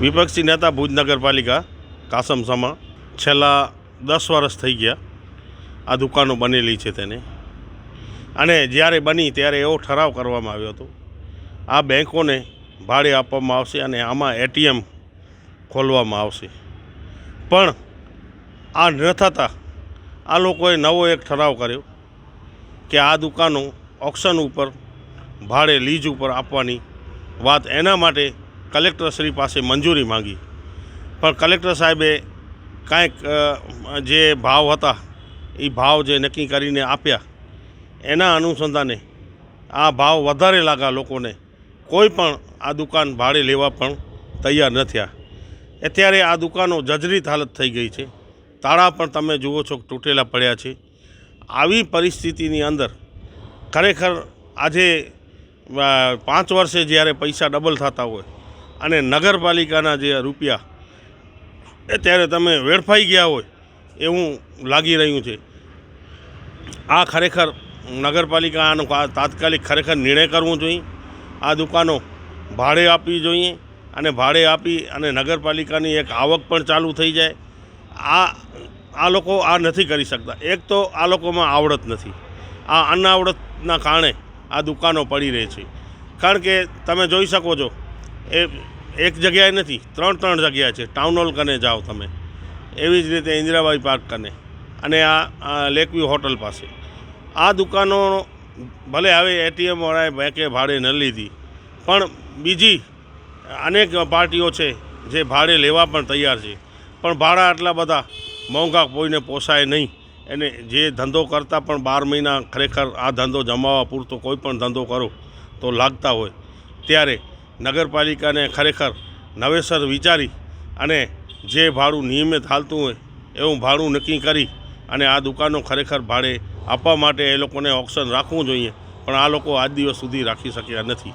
વિપક્ષી નેતા ભુજ નગરપાલિકા કાસમ સમા છેલ્લા દસ વર્ષ થઈ ગયા. આ દુકાનો બનેલી છે તેને. અને જ્યારે બની ત્યારે એવો ઠરાવ કરવામાં આવ્યો હતો. આ બેંકોને ભાડે આપવામાં આવશે અને આમાં એટીએમ ખોલવામાં આવશે. પણ આ ન થતાં આ લોકોએ નવો એક ઠરાવ કર્યો કે આ દુકાનો ઓક્શન ઉપર, ભાડે લીજ ઉપર આપવાની વાત એના માટે કલેક્ટરશ્રી પાસે મંજૂરી માંગી. પણ કલેક્ટર સાહેબે કાંઈક જે ભાવ હતા, એ ભાવ જે નક્કી કરીને આપ્યા, એના અનુસંધાને આ ભાવ વધારે લાગા લોકોને. કોઈ પણ આ દુકાન ભાડે લેવા પણ તૈયાર ન થયા. અત્યારે આ દુકાનો જજરીત હાલત થઈ ગઈ છે. તાળા પણ તમે જુઓ છો તૂટેલા પડ્યા છે. આવી પરિસ્થિતિની અંદર ખરેખર આજે પાંચ વર્ષે જ્યારે પૈસા ડબલ થતા હોય અને નગરપાલિકાના જે રૂપિયા એ ત્યારે તમે વેડફાઈ ગયા હોય એવું લાગી રહ્યું છે. આ ખરેખર નગરપાલિકા આનો તાત્કાલિક ખરેખર નિર્ણય કરવો જોઈએ. આ દુકાનો ભાડે આપવી જોઈએ અને ભાડે આપી અને નગરપાલિકાની એક આવક પણ ચાલુ થઈ જાય. આ આ લોકો આ નથી કરી શકતા. એક તો આ લોકોમાં આવડત નથી. આ અનાવડતના કારણે આ દુકાનો પડી રહે છે. કારણ કે તમે જોઈ શકો છો એ એક જગ્યાએ નથી, ત્રણ ત્રણ જગ્યા છે. ટાઉન હોલ કને જાઓ તમે. એવી જ રીતે ઇન્દિરાબાઈ પાર્ક કને. અને આ લેકવી હોટલ પાસે. આ દુકાનો ભલે હવે એટીએમ વાળાએ બેંકે ભાડે ન લીધી, પણ બીજી અનેક પાર્ટીઓ છે જે ભાડે લેવા પણ તૈયાર છે. પણ ભાડા આટલા બધા મોંઘા કોઈને પોસાય નહીં. એને જે ધંધો કરતાં પણ બાર મહિના ખરેખર આ ધંધો જમાવવા પૂરતો કોઈ પણ ધંધો કરો તો લાગતા હોય. ત્યારે નગરપાલિકાને ખરેખર નવેસર વિચારી અને જે ભાડું નિયમિત હાલતું હોય એવું ભાડું નક્કી કરી અને આ દુકાનો ખરેખર ભાડે આપવા માટે એ લોકોને ઓપ્શન રાખવું જોઈએ. પણ આ લોકો આજ દિવસ સુધી રાખી શક્યા નથી.